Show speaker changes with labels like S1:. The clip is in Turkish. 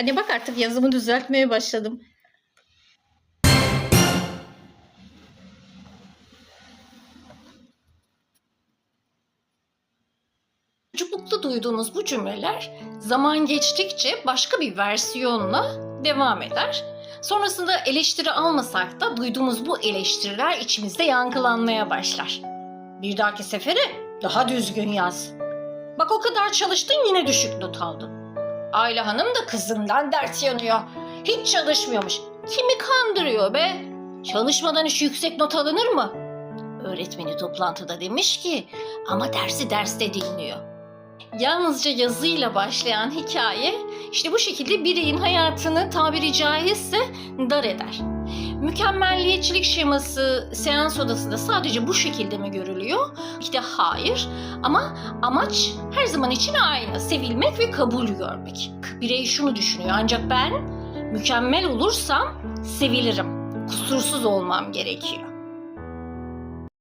S1: Anne bak artık yazımı düzeltmeye başladım.
S2: Çocuklukta duyduğumuz bu cümleler zaman geçtikçe başka bir versiyonla devam eder. Sonrasında eleştiri almasak da duyduğumuz bu eleştiriler içimizde yankılanmaya başlar. Bir dahaki sefere daha düzgün yaz. Bak o kadar çalıştın yine düşük not aldın. Ayla Hanım da kızından dert yanıyor. Hiç çalışmıyormuş. Kimi kandırıyor be? Çalışmadan hiç yüksek not alınır mı? Öğretmeni toplantıda demiş ki ama dersi derste dinliyor. Yalnızca yazıyla başlayan hikaye işte bu şekilde bireyin hayatını tabiri caizse dar eder. Mükemmelliyetçilik şeması seans odasında sadece bu şekilde mi görülüyor? İşte hayır ama amaç her zaman için aynı. Sevilmek ve kabul görmek. Birey şunu düşünüyor ancak ben mükemmel olursam sevilirim. Kusursuz olmam gerekiyor.